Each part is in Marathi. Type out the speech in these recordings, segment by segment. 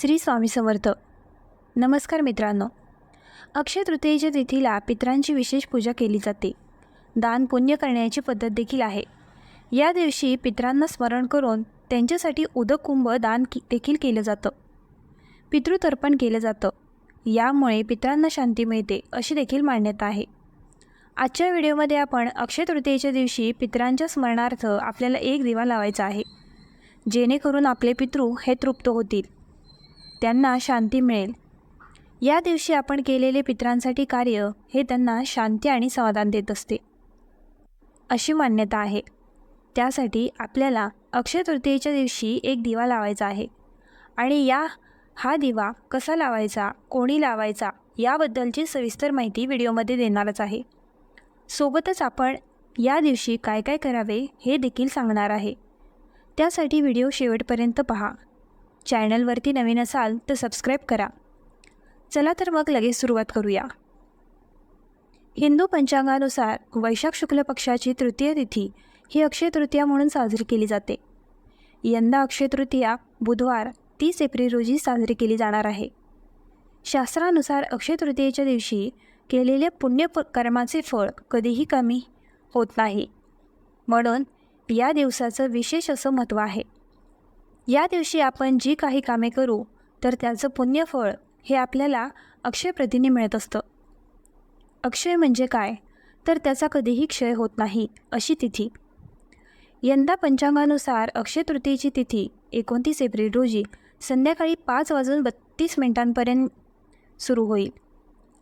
श्री स्वामी समर्थ. नमस्कार मित्रांनो. अक्षय तृतीयेच्या तिथीला पितरांची विशेष पूजा केली जाते. दान पुण्य करण्याची पद्धत देखील आहे. या दिवशी पितरांना स्मरण करून त्यांच्यासाठी उदक कुंभ दान की देखील केलं जातं. पितृतर्पण केलं जातं. यामुळे पितरांना शांती मिळते अशी देखील मान्यता आहे. आजच्या व्हिडिओमध्ये आपण अक्षय तृतीयेच्या दिवशी पितरांच्या स्मरणार्थ आपल्याला एक दिवा लावायचा आहे. जेणेकरून आपले पितृ हे तृप्त होतील. त्यांना शांती मिळेल. या दिवशी आपण केलेले पित्रांसाठी कार्य हे त्यांना शांती आणि समाधान देत असते. अशी मान्यता आहे. त्यासाठी आपल्याला अक्षय तृतीयेच्या दिवशी एक दिवा लावायचा आहे. आणि या हा दिवा कसा लावायचा कोणी लावायचा याबद्दलची सविस्तर माहिती व्हिडिओमध्ये देणारच आहे. सोबतच आपण या दिवशी काय काय करावे हे देखील सांगणार आहे. त्यासाठी व्हिडिओ शेवटपर्यंत पहा. चॅनलवरती नवीन असाल तर सबस्क्राईब करा. चला तर मग लगेच सुरुवात करूया. हिंदू पंचांगानुसार वैशाख शुक्ल पक्षाची तृतीय तिथी ही अक्षय तृतीया म्हणून साजरी केली जाते. यंदा अक्षय तृतीया बुधवार तीस एप्रिल रोजी साजरी केली जाणार आहे. शास्त्रानुसार अक्षय तृतीयेच्या दिवशी केलेल्या पुण्य कर्माचे फळ कधीही कमी होत नाही. म्हणून या दिवसाचं विशेष असं महत्त्व आहे. या दिवशी आपण जी काही कामे करू तर त्याचं पुण्यफळ हे आपल्याला अक्षय प्रतीने मिळत असतं. अक्षय म्हणजे काय? तर त्याचा कधीही क्षय होत नाही अशी तिथी. यंदा पंचांगानुसार अक्षय तृतीयेची तिथी एकोणतीस एप्रिल रोजी संध्याकाळी पाच वाजून बत्तीस मिनिटांपर्यंत सुरू होईल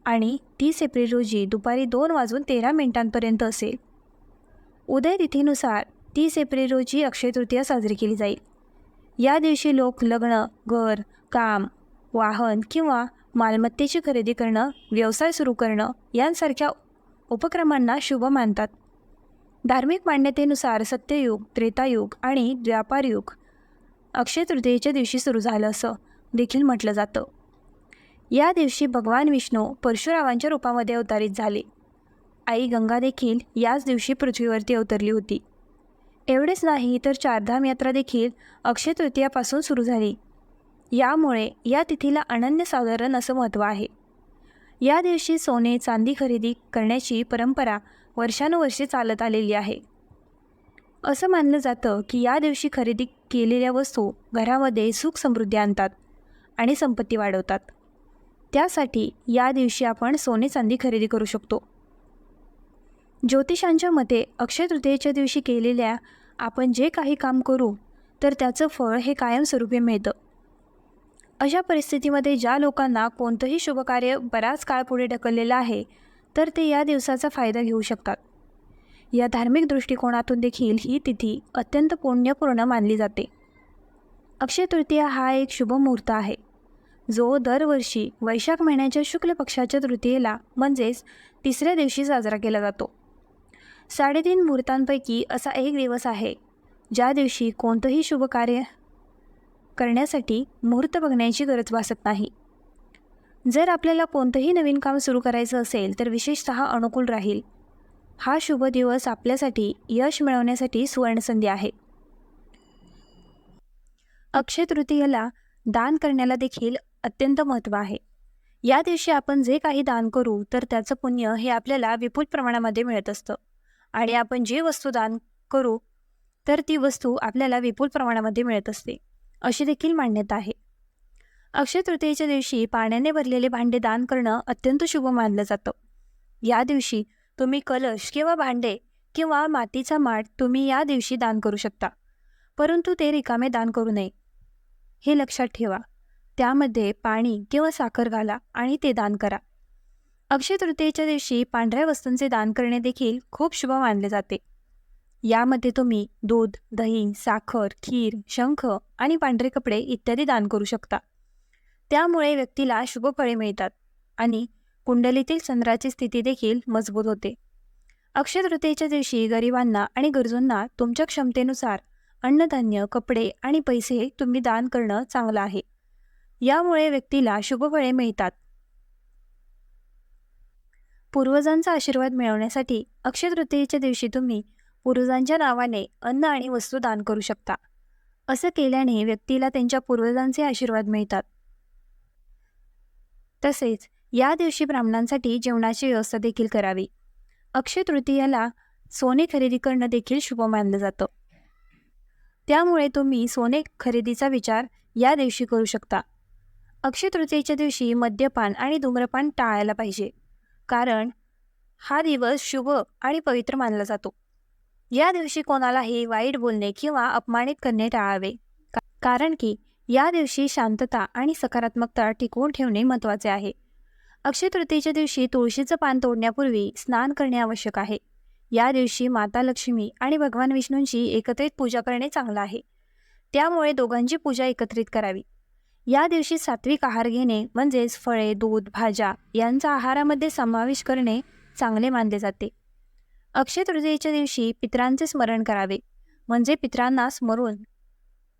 आणि तीस एप्रिल रोजी दुपारी दोन वाजून तेरा मिनिटांपर्यंत असेल. उदय तिथीनुसार तीस एप्रिल रोजी अक्षय तृतीया साजरी केली जाईल. या दिवशी लोक लग्न घर काम वाहन किंवा मालमत्तेची खरेदी करणं व्यवसाय सुरू करणं यांसारख्या उपक्रमांना शुभ मानतात. धार्मिक मान्यतेनुसार सत्ययुग त्रेतायुग आणि व्यापारयुग अक्षय तृतीयेच्या दिवशी सुरू झालं असं देखील म्हटलं जातं. या दिवशी भगवान विष्णू परशुरावांच्या रूपामध्ये अवतारित झाले. आई गंगा देखील याच दिवशी पृथ्वीवरती अवतरली होती. एवढेच नाही तर चारधाम यात्रा देखील अक्षय तृतीयापासून सुरू झाली. यामुळे या तिथीला अनन्यसाधारण असं महत्त्व आहे. या दिवशी सोने चांदी खरेदी करण्याची परंपरा वर्षानुवर्षे चालत आलेली आहे. असं मानलं जातं की या दिवशी खरेदी केलेल्या वस्तू घरामध्ये सुख समृद्धी आणतात आणि संपत्ती वाढवतात. त्यासाठी या दिवशी आपण सोने चांदी खरेदी करू शकतो. ज्योतिषांच्या मते अक्षय तृतीयेच्या दिवशी केलेल्या आपण जे काही काम करू तर त्याचं फळ हे कायमस्वरूपी मिळतं. अशा परिस्थितीमध्ये ज्या लोकांना कोणतंही शुभकार्य बराच काळ पुढे ढकललेलं आहे तर ते या दिवसाचा फायदा घेऊ शकतात. या धार्मिक दृष्टिकोनातून देखील ही तिथी अत्यंत पुण्यपूर्ण मानली जाते. अक्षय तृतीया हा एक शुभ मुहूर्त आहे. जो दरवर्षी वैशाख महिन्याच्या शुक्ल पक्षाच्या तृतीयेला म्हणजेच तिसऱ्या दिवशी साजरा केला जातो. साडेतीन मुहूर्तांपैकी असा एक दिवस आहे ज्या दिवशी कोणतंही शुभ कार्य करण्यासाठी मुहूर्त बघण्याची गरज भासत नाही. जर आपल्याला कोणतंही नवीन काम सुरू करायचं असेल तर विशेषत अनुकूल राहील. हा शुभ दिवस आपल्यासाठी यश मिळवण्यासाठी सुवर्णसंधी आहे. अक्षय तृतीयेला दान करण्याला देखील अत्यंत महत्त्व आहे. या दिवशी आपण जे काही दान करू तर त्याचं पुण्य हे आपल्याला विपुल प्रमाणामध्ये मिळत असतं. आणि आपण जी वस्तू दान करू तर ती वस्तू आपल्याला विपुल प्रमाणामध्ये मिळत असते अशी देखील मान्यता आहे. अक्षय तृतीयेच्या दिवशी पाण्याने भरलेले भांडे दान करणं अत्यंत शुभ मानलं जातं. या दिवशी तुम्ही कलश किंवा भांडे किंवा मातीचा माठ तुम्ही या दिवशी दान करू शकता परंतु ते रिकामे दान करू नये. हे लक्षात ठेवा. त्यामध्ये पाणी किंवा साखर घाला आणि ते दान करा. अक्षय तृतीयेच्या दिवशी पांढऱ्या वस्तूंचे दान करणे देखील खूप शुभ मानले जाते. यामध्ये तुम्ही दूध दही साखर खीर शंख आणि पांढरे कपडे इत्यादी दान करू शकता. त्यामुळे व्यक्तीला शुभ फळे मिळतात आणि कुंडलीतील चंद्राची स्थिती देखील मजबूत होते. अक्षय तृतीयेच्या दिवशी गरिबांना आणि गरजूंना तुमच्या क्षमतेनुसार अन्नधान्य कपडे आणि पैसे तुम्ही दान करणं चांगलं आहे. यामुळे व्यक्तीला शुभ फळे मिळतात. पूर्वजांचा आशीर्वाद मिळवण्यासाठी अक्षय तृतीयेच्या दिवशी तुम्ही पूर्वजांच्या नावाने अन्न आणि वस्तू दान करू शकता. असं केल्याने व्यक्तीला त्यांच्या पूर्वजांचे आशीर्वाद मिळतात. तसेच या दिवशी ब्राह्मणांसाठी जेवणाची व्यवस्था देखील करावी. अक्षय तृतीयाला सोने खरेदी करणं देखील शुभ मानलं जातं. त्यामुळे तुम्ही सोने खरेदीचा विचार या दिवशी करू शकता. अक्षय तृतीयेच्या दिवशी मद्यपान आणि धूम्रपान टाळायला पाहिजे. कारण हा दिवस शुभ आणि पवित्र मानला जातो. या दिवशी कोणालाही वाईट बोलणे किंवा अपमानित करणे टाळावे. कारण की या दिवशी शांतता आणि सकारात्मकता टिकवून ठेवणे महत्त्वाचे आहे. अक्षय तृतीयेच्या दिवशी तुळशीचं पान तोडण्यापूर्वी स्नान करणे आवश्यक आहे. या दिवशी माता लक्ष्मी आणि भगवान विष्णूंची एकत्रित पूजा करणे चांगलं आहे. त्यामुळे दोघांची पूजा एकत्रित करावी. या दिवशी सात्विक आहार घेणे म्हणजेच फळे दूध भाज्या यांचा आहारामध्ये समावेश करणे चांगले मानले जाते. अक्षय तृतीयेच्या दिवशी पितरांचे स्मरण करावे म्हणजे पितरांना स्मरून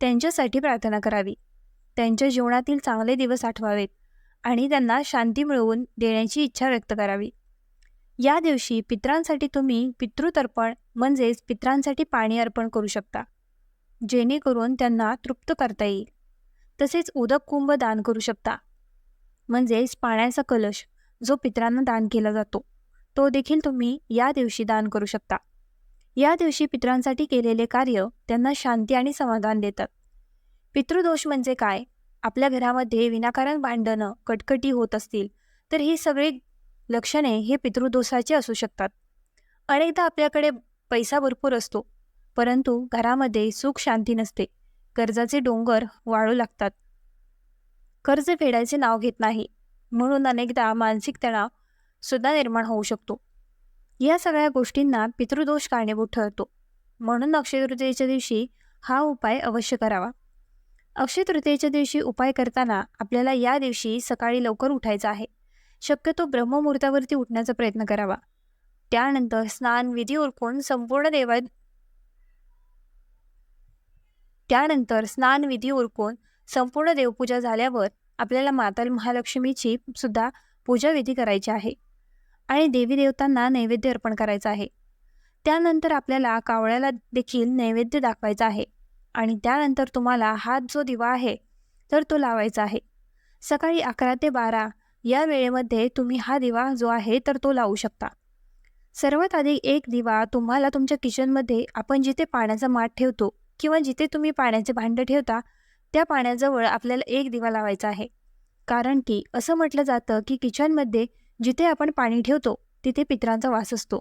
त्यांच्यासाठी प्रार्थना करावी. त्यांच्या जीवनातील चांगले दिवस आठवावेत आणि त्यांना शांती मिळवून देण्याची इच्छा व्यक्त करावी. या दिवशी पितरांसाठी तुम्ही पितृतर्पण म्हणजेच पितरांसाठी पाणी अर्पण करू शकता जेणेकरून त्यांना तृप्त करता येईल. तसेच उदक कुंभ दान करू शकता. म्हणजेच पाण्याचा कलश जो पितरांना दान केला जातो तो देखील तुम्ही या दिवशी दान करू शकता. या दिवशी पितरांसाठी केलेले कार्य त्यांना शांती आणि समाधान देतात. पितृदोष म्हणजे काय? आपल्या घरामध्ये विनाकारण भांडणं कटकटी होत असतील तर ही सगळी लक्षणे हे पितृदोषाची असू शकतात. अनेकदा आपल्याकडे पैसा भरपूर असतो परंतु घरामध्ये सुख शांती नसते. कर्जाचे डोंगर वाळू लागतात. कर्ज फेडायचे नाव घेत नाही म्हणून अनेकदा मानसिक तणाव सुद्धा निर्माण होऊ शकतो. या सगळ्या गोष्टींना पितृदोष कारणीभूत ठरतो. म्हणून अक्षय तृतीयेच्या दिवशी हा उपाय अवश्य करावा. अक्षय तृतीयेच्या दिवशी उपाय करताना आपल्याला या दिवशी सकाळी लवकर उठायचं आहे. शक्यतो ब्रह्ममुहूर्तावरती उठण्याचा प्रयत्न करावा. त्यानंतर स्नान विधी उरकून संपूर्ण देवा त्यानंतर स्नानविधी उरकून संपूर्ण देवपूजा झाल्यावर आपल्याला माता महालक्ष्मीची सुद्धा पूजाविधी करायची आहे. आणि देवी देवतांना नैवेद्य अर्पण करायचं आहे. त्यानंतर आपल्याला कावळ्याला देखील नैवेद्य दाखवायचा आहे. आणि त्यानंतर तुम्हाला हात जो दिवा आहे तर तो लावायचा आहे. सकाळी अकरा ते बारा या वेळेमध्ये तुम्ही हा दिवा जो आहे तर तो लावू शकता. सर्वात आधी एक दिवा तुम्हाला तुमच्या किचनमध्ये आपण जिथे पाण्याचा माठ ठेवतो किंवा जिथे तुम्ही पाण्याचे भांडं ठेवता त्या पाण्याजवळ आपल्याला एक दिवा लावायचा आहे. कारण की असं म्हटलं जातं की किचनमध्ये जिथे आपण पाणी ठेवतो तिथे पित्रांचा वास असतो.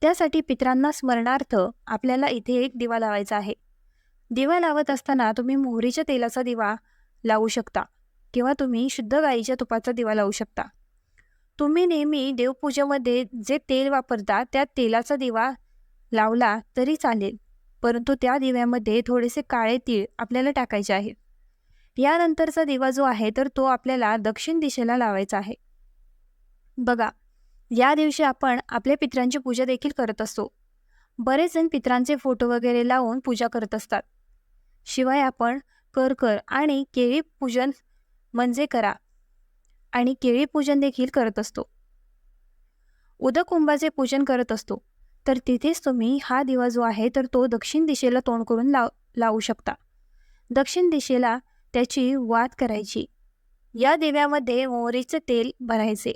त्यासाठी पित्रांना स्मरणार्थ आपल्याला इथे एक दिवा लावायचा आहे. दिवा लावत असताना तुम्ही मोहरीच्या तेलाचा दिवा लावू शकता किंवा तुम्ही शुद्ध गाईच्या तुपाचा दिवा लावू शकता. तुम्ही नेहमी देवपूजेमध्ये जे तेल वापरता त्या तेलाचा दिवा लावला तरी चालेल. परंतु त्या दिव्यामध्ये थोडेसे काळे तीळ आपल्याला टाकायचे आहेत यानंतरचा दिवा जो आहे तर तो आपल्याला दक्षिण दिशेला लावायचा आहे. बघा या दिवशी आपण आपल्या पित्रांची पूजा देखील करत असतो. बरेच जण पित्रांचे फोटो वगैरे लावून पूजा करत असतात. शिवाय आपण करकर आणि केळी पूजन म्हणजे करा आणि केळी पूजन देखील करत असतो. उदक कुंभाचे पूजन करत असतो. तर तिथेच तुम्ही हा दिवा जो आहे तर तो दक्षिण दिशेला तोंड करून लाव लावू शकता. दक्षिण दिशेला त्याची वात करायची. या दिव्यामध्ये मोहरीचे तेल भरायचे.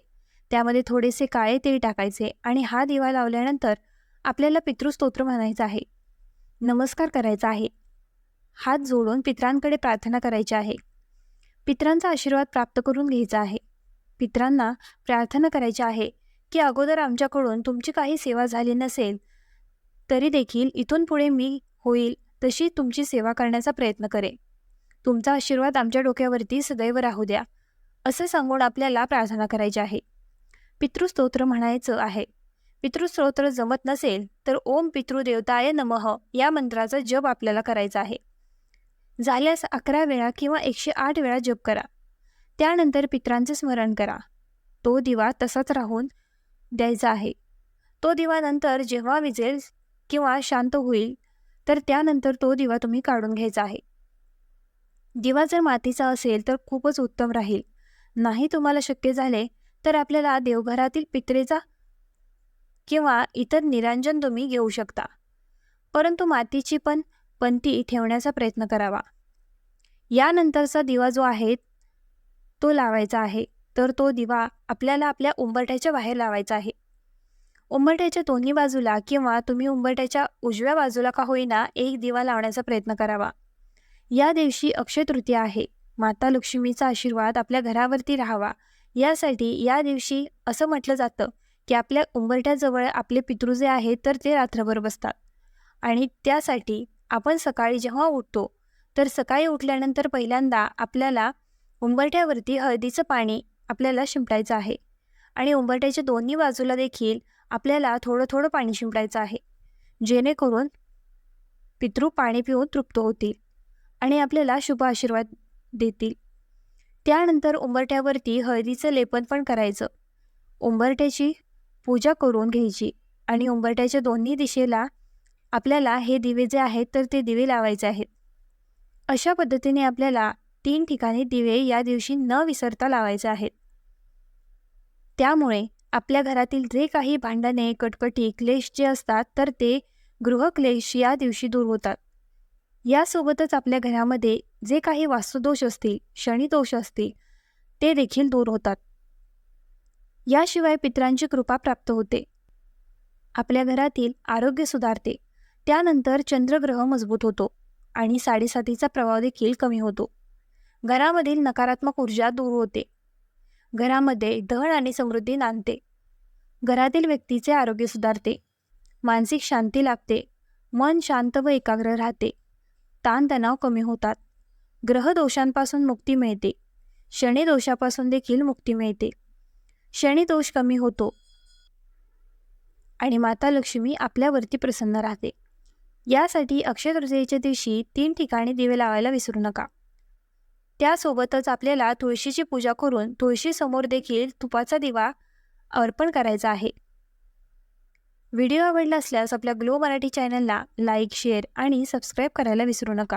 त्यामध्ये थोडेसे काळे तेल टाकायचे आणि हा दिवा लावल्यानंतर आपल्याला पितृस्तोत्र म्हणायचं आहे. नमस्कार करायचा आहे. हात जोडून पित्रांकडे प्रार्थना करायची आहे. पित्रांचा आशीर्वाद प्राप्त करून घ्यायचा आहे. पित्रांना प्रार्थना करायची आहे. की अगोदर आमच्याकडून तुमची काही सेवा झाली नसेल तरी देखील इथून पुढे मी होईल तशी तुमची सेवा करण्याचा प्रयत्न करेन. तुमचा आशीर्वाद आमच्या डोक्यावरती सदैव राहू द्या असं सांगून आपल्याला प्रार्थना करायची आहे. पितृस्तोत्र म्हणायचं आहे. पितृस्तोत्र जमत नसेल तर ओम पितृदेवताय नमः या मंत्राचा जप आपल्याला करायचा आहे. झाल्यास अकरा वेळा किंवा एकशे आठ वेळा जप करा. त्यानंतर पित्रांचे स्मरण करा. तो दिवा तसाच राहून द्यायचा आहे. तो दिवा नंतर जेव्हा विजेल किंवा शांत होईल तर त्यानंतर तो दिवा तुम्ही काढून घ्यायचा आहे. दिवा जर मातीचा असेल तर खूपच उत्तम राहील. नाही तुम्हाला शक्य झाले तर आपल्याला देवघरातील पित्रेचा किंवा इतर निरांजन तुम्ही घेऊ शकता. परंतु मातीची पण पंती ठेवण्याचा प्रयत्न करावा. यानंतरचा दिवा जो आहे तो लावायचा आहे. तर तो दिवा आपल्याला आपल्या उंबरठ्याच्या बाहेर लावायचा आहे. उंबरठ्याच्या दोन्ही बाजूला किंवा तुम्ही उंबरठ्याच्या उजव्या बाजूला का होईना एक दिवा लावण्याचा प्रयत्न करावा. या दिवशी अक्षय तृतीया आहे. माता लक्ष्मीचा आशीर्वाद आपल्या घरावरती राहावा. यासाठी या दिवशी असं म्हटलं जातं की आपल्या उंबरठ्याजवळ आपले पितृ जे आहेत तर ते रात्रभर बसतात. आणि त्यासाठी आपण सकाळी जेव्हा उठतो तर सकाळी उठल्यानंतर पहिल्यांदा आपल्याला उंबरठ्यावरती हळदीचं पाणी आपल्याला शिंपडायचं आहे. आणि उंबरट्याच्या दोन्ही बाजूला देखील आपल्याला थोडं थोडं पाणी शिंपडायचं आहे. जेणेकरून पितृ पाणी पिऊन तृप्त होतील आणि आपल्याला शुभ आशीर्वाद देतील. त्यानंतर उंबरट्यावरती हळदीचं लेपन पण करायचं. उंबरट्याची पूजा करून घ्यायची आणि उंबरट्याच्या दोन्ही दिशेला आपल्याला हे दिवे जे आहेत तर ते दिवे लावायचे आहेत. अशा पद्धतीने आपल्याला तीन ठिकाणी दिवे या दिवशी न विसरता लावायचे आहेत. त्यामुळे आपल्या घरातील जे काही भांडणे कटकटी क्लेश जे असतात तर ते गृहक्लेश या दिवशी दूर होतात. यासोबतच आपल्या घरामध्ये जे काही वास्तुदोष असतील शनिदोष असतील ते देखील दूर होतात. याशिवाय पित्रांची कृपा प्राप्त होते. आपल्या घरातील आरोग्य सुधारते. त्यानंतर चंद्रग्रह मजबूत होतो आणि साडेसातीचा प्रभाव देखील कमी होतो. घरामधील नकारात्मक ऊर्जा दूर होते. घरामध्ये धन आणि समृद्धी नांदते. घरातील व्यक्तीचे आरोग्य सुधारते. मानसिक शांती लाभते. मन शांत व एकाग्र राहते. ताणतणाव कमी होतात. ग्रहदोषांपासून मुक्ती मिळते. शनिदोषापासून देखील मुक्ती मिळते. शनिदोष कमी होतो. आणि माता लक्ष्मी आपल्यावरती प्रसन्न राहते. यासाठी अक्षय तृतीयेच्या दिवशी तीन ठिकाणी दिवे लावायला विसरू नका. त्यासोबतच आपल्याला तुळशीची पूजा करून तुळशीसमोर देखील तुपाचा दिवा अर्पण करायचा आहे. व्हिडिओ आवडला असल्यास आपल्या ग्लो मराठी चॅनलला लाईक शेअर आणि सबस्क्राईब करायला विसरू नका.